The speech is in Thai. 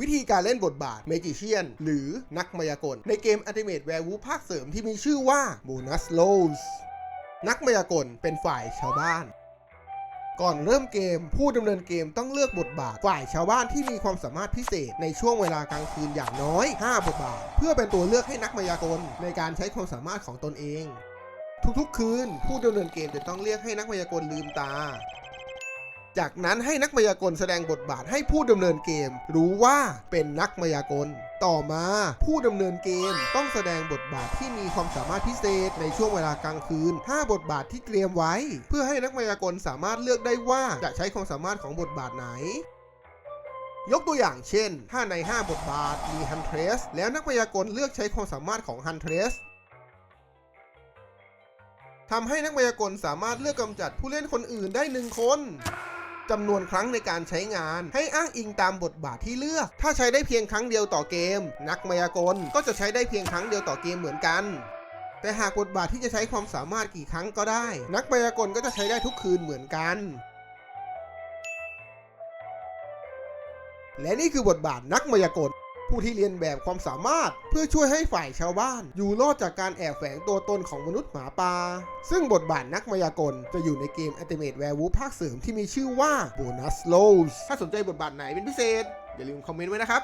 วิธีการเล่นบทบาท Magician หรือนักมายากล ในเกม Ultimate Werewolf ภาคเสริมที่มีชื่อว่า Bonus Lows นักมายากลเป็นฝ่ายชาวบ้าน ก่อนเริ่มเกม ผู้ดำเนินเกมต้องเลือกบทบาท ฝ่ายชาวบ้านที่มีความสามารถพิเศษในช่วงเวลากลางคืนอย่างน้อย 5 บทบาท เพื่อเป็นตัวเลือกให้นักมายากลในการใช้ความสามารถของตนเอง ทุกๆ คืน ผู้ดำเนินเกมจะต้องเรียกให้นักมายากลลืมตา จากนั้นให้นักมายากลแสดงบทบาทให้ผู้ดำเนินเกม รู้ว่าเป็นนักมายากล ต่อมาผู้ดำเนินเกมต้องแสดงบทบาทที่มีความสามารถพิเศษในช่วงเวลากลางคืน 5 บทบาทที่เตรียมไว้ เพื่อให้นักมายากลสามารถเลือกได้ว่าจะใช้ความสามารถของบทบาทไหนยกตัวอย่างเช่น ถ้าใน 5 บทบาท มี Huntress แล้วนักมายากลเลือกใช้ความสามารถของ Huntress ทำให้นักมายากลสามารถเลือกกำจัดผู้เล่นคนอื่นได้หนึ่งคน จำนวนครั้งในการใช้งาน ให้อ้างอิงตามบทบาทที่เลือก ถ้าใช้ได้เพียงครั้งเดียวต่อเกม นักมายากลก็จะใช้ได้เพียงครั้งเดียวต่อเกมเหมือนกันแต่หากบทบาทที่จะใช้ความสามารถกี่ครั้งก็ได้ นักมายากลก็จะใช้ได้ทุกคืนเหมือนกัน และนี่คือบทบาทนักมายากล ผู้ที่เรียนแบบความสามารถ เพื่อช่วยให้ฝ่ายชาวบ้าน อยู่รอดจากการแอบแฝงตัวตนของมนุษย์หมาป่าซึ่งบทบาทนักมายากลจะอยู่ในเกม Ultimate Werewolf ภาคเสริมที่มีชื่อว่า Bonus Roles ถ้าสนใจบทบาทไหนเป็นพิเศษ อย่าลืมคอมเมนต์ไว้นะครับ